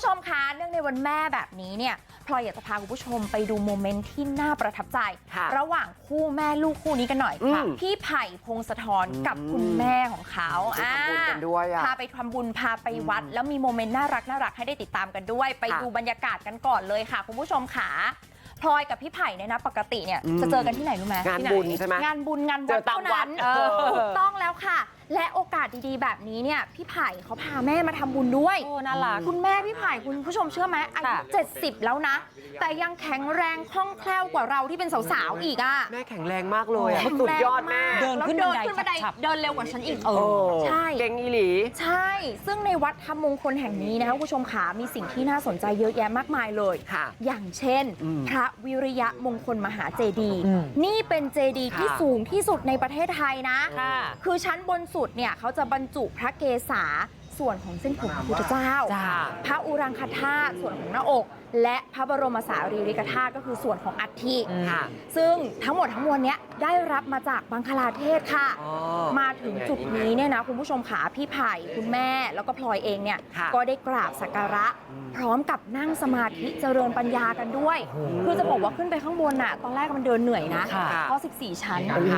ผู้ชมคะเนื่องในวันแม่แบบนี้เนี่ยพลอยอยากจะพาคุณผู้ชมไปดูโมเมนต์ที่น่าประทับใจค่ะระหว่างคู่แม่ลูกคู่นี้กันหน่อยค่ะอืมพี่ไผ่พงศธรกับอืมคุณแม่ของเขาไปทำบุญกันด้วยอะพาไปทำบุญพาไปวัด แล้วมีโมเมนต์น่ารักน่ารักให้ได้ติดตามกันด้วย ไปค่ะดูบรรยากาศกันก่อนเลยค่ะ คุณผู้ชมค่ะพลอยกับพี่ไผ่เนี่ยนะปกติเนี่ยอืมจะเจอกันที่ไหนรู้ไหมงานที่ไหบุญใช่ไหมงานบุญงานเจวัดอตามเท่าวันั้ดนเออถูกต้องแล้วค่ะ และโอกาสดีๆแบบนี้เนี่ยพี่ไผ่เขาพาแม่มาทำบุญด้วย โอ้น่ารัก คุณแม่พี่ไผ่คุณผู้ชมเชื่อไหมอายุค่ะ 70 แล้วนะ แต่ยังแข็งแรงคล่องแคล่วกว่าเราที่เป็นสาวๆอีกอะแม่แข็งแรงมากเลยอะแข็งสุดแรงยอดแม่ากเดินขึ้นแล้วบันไดเดินขึ้นบันไดฉับๆ เดินเร็วกว่าฉันอีกโอ้ใช่ เก่งอีหลี ใช่ ซึ่งในวัดธรรมมงคลแห่งนี้นะคะคุณผู้ชมขามีสิ่งที่น่าสนใจเยอะแยะมากมายเลย ค่ะอย่างเช่น อืมพระวิริยะมงคลมหาเจดีย์อืม นี่เป็นเจดีย์ที่ค่ะ สูงที่สุดในประเทศไทยนะ ค่ะ คือชั้นบนสุดเนี่ยเขาจะบรรจุพระเกศา ส่วนของเส้นผมพระพุทธเจ้าจ้า พระอุรังคธาตุส่วนของหน้าอก และพระบรมสารีริกธาตุก็คือส่วนของอัฐิอืมค่ะ ซึ่งทั้งหมดทั้งมวลเนี้ยได้รับมาจากบังคลาเทศค่ะอ๋อมาถึงจุดนี้เนี่ยนะคุณผู้ชมขาพี่ไผ่คุณแม่แล้วก็พลอยเองเนี่ยค่ะก็ได้กราบสักการะอืมพร้อมกับนั่งสมาธิเจริญปัญญากันด้วย คือจะบอกว่าขึ้นไปข้างบนน่ะตอนแรกมันเดินเหนื่อยนะค่ะเพราะ 14 ชั้นโอ้โห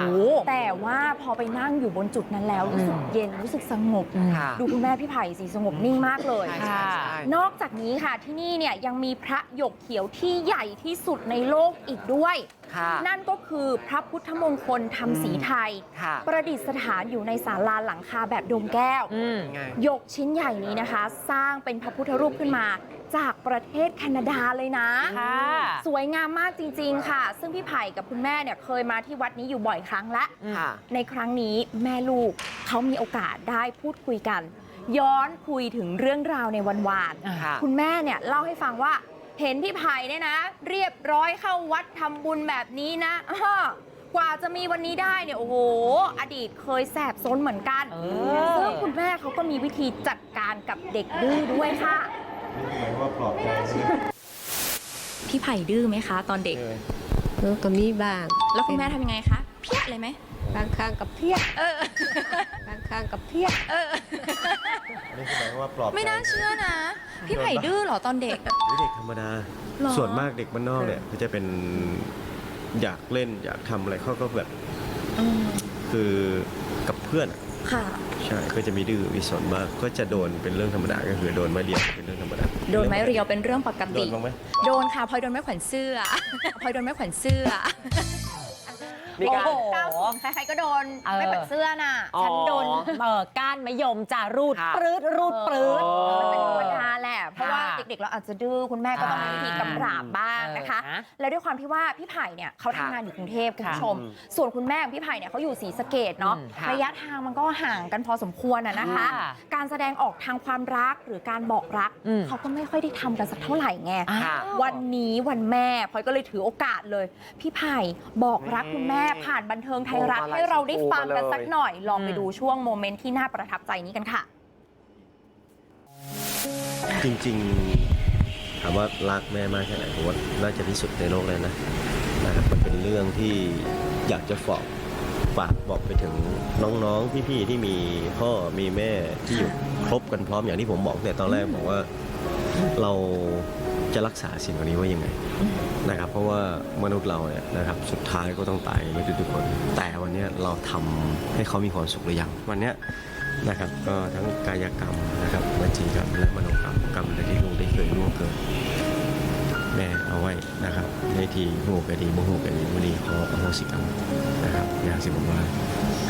แต่ว่าพอไปนั่งอยู่บนจุดนั้นแล้วรู้สึกอืมเย็นรู้สึกสงบค่ะดูคุณแม่พี่ไผ่สิสงบนิ่งมากเลยใช่ใช่ใช่ นอกจากนี้ค่ะที่นี่เนี่ยยังมีพระหยกเขียวที่ใหญ่ที่สุดในโลกอีกด้วย ค่ะนั่นก็คือพระพุทธมงคลทำสีไทย ค่ะ ประดิษฐานอยู่ในศาลาหลังคาแบบโดมแก้ว อืมไงหยกชิ้นใหญ่นี้นะคะ สร้างเป็นพระพุทธรูปขึ้นมาจากประเทศแคนาดาเลยนะ ค่ะ สวยงามมากจริง ๆ ค่ะ ซึ่งพี่ไผ่กับคุณแม่เนี่ยเคยมาที่วัดนี้อยู่บ่อยครั้งแล้วค่ะ ในครั้งนี้แม่ลูกเขามีโอกาสได้พูดคุยกัน ย้อนคุยถึงเรื่องราวในวันวานค่ะคุณแม่เนี่ยเล่าให้ฟังว่า เห็นพี่ไผ่เนี่ยนะ เรียบร้อยเข้าวัดทำบุญแบบนี้นะอ้อกว่าจะมีวันนี้ได้เนี่ยโอ้โห อดีตเคยแสบซนเหมือนกันเออซึ่งคุณแม่เขาก็มีวิธีจัดการกับเด็กดื้อด้วยค่ะหมายว่าปลอบใจพี่ไผ่ดื้อไหมคะ ตอนเด็กเออก็มีบ้าง แล้วคุณแม่ทำยังไงคะ เพี้ยเลยไหม บางครั้งกับเพี้ยเออบางครั้งกับเพี้ยเออนี่คือหมายว่าปลอบใจไม่น่าเชื่อนะ พี่ไผ่ดื้อเหรอตอนเด็กหรือเด็กธรรมดา หรอ ส่วนมากเด็กบ้านนอกเนี่ยก็จะเป็นอยากเล่นอยากทำอะไรเขาก็แบบอืมคือกับเพื่อนอะค่ะ ใช่ก็จะมีดื้อมีสนมาก ก็จะโดนเป็นเรื่องธรรมดาก็คือโดนไม้เรียวเป็นเรื่องธรรมดา โดนไม้เรียวเป็นเรื่องปกโดตินบ้างไหม โดนค่ะพลอยโดนไม้แขวนเสื้อพลอยโดนไม้แขวนเสื้อ มีการโอ้โหเก้าสิบใครๆก็โดน เออ ไม้แขวนเสื้อน่ะ อ๋อ ฉันโดนเออก้านมะยมจ่ารูดค่ะปรืดรูดปรืด อ๋อ มันเป็นธรรมดาแหละ เพราะว่าค่ะเด็กๆเราอาจจะดื้อคุณแม่ก็ต้องมีวิธีกำราบบ้างนะคะ เออนะแล้วด้วยความที่ว่าพี่ไผ่เนี่ยเขาค่ะทำงานอยู่กรุงเทพคุณผู้ค่ะชมส่วนคุณแม่ของพี่ไผ่เนี่ยเขาอยู่ศรีสะเกดเนาะ อืมค่ะระยะทางมันก็ห่างกันพอสมควรอะนะคะ ค่ะการแสดงออกทางความรักหรือการบอกรัก อืม เขาก็ไม่ค่อยได้ทำกันสักเท่าไหร่ไง ค่ะ วันนี้วันแม่พลอยก็เลยถือโอกาสเลย พี่ไผ่บอกรักคุณแม่ผ่านบันเทิงไทยรัฐโอ้มาลัยให้เราได้ฟังกันชมพูมาเลยสักหน่อย ลองไปอืมดูช่วงโมเมนต์ที่น่าประทับใจนี้กันค่ะ จริงๆถามว่ารักแม่มากแค่ไหนผมว่าน่าจะที่สุดในโลกเลยนะนะครับมันเป็นเรื่องที่อยากจะฝากฝากบอกไปถึงน้องๆพี่ๆที่มีพ่อมีแม่ที่อยู่ครบกันพร้อมอย่างที่ผมบอกเนี่ยตอนแรกบอกว่าเรา จะรักษาสิ่งเหล่านี้ไว้ยังไงนะครับ เพราะว่ามนุษย์เราเนี่ยนะครับสุดท้ายก็ต้องตายไม่ทุกๆคน แต่วันนี้เราทำให้เขามีความสุขหรือยังวันนี้นะครับก็ทั้งกายกรรมนะครับวจีกรรมและมโนกรรมกรรมใดที่ลูกได้เคยล่วงเกินแม่เอาไว้นะครับในที่หูกดีบ่หูกดีวันนี้ขออโหสิกรรมนะครับอยากสิบอกว่า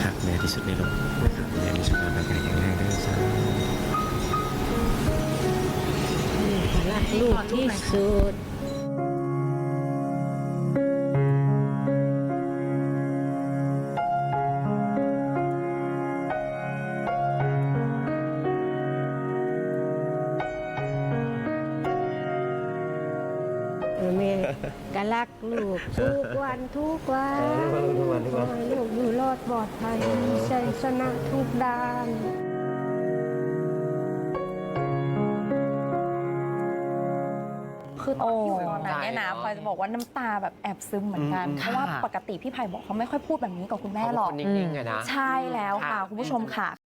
หักแม่ที่สุดในโลกนะครับแม่มีสุขภาพร่างกายแข็งแรงเด้อสา รักลูกที่สุดเออแม่ก็รักลูกทุกวันทุกวันทุกวันทุกวันขอให้ลูกอยู่รอดปลอดภัยมีชัยชนะทุกด้าน คือตอนที่อยู่ตอนนั้นโอ้เนี่ยนะใจเนอะพลอยจะบอกว่าน้ำตาแบบแอบซึมเหมือนกันอืมเพราะว่าค่ะปกติพี่ไผ่บอกเขาไม่ค่อยพูดแบบนี้กับคุณแม่หรอกเขาเป็นคนนิ่งๆอะนะใช่แล้วค่ะค่ะคุณผู้ชมค่ะ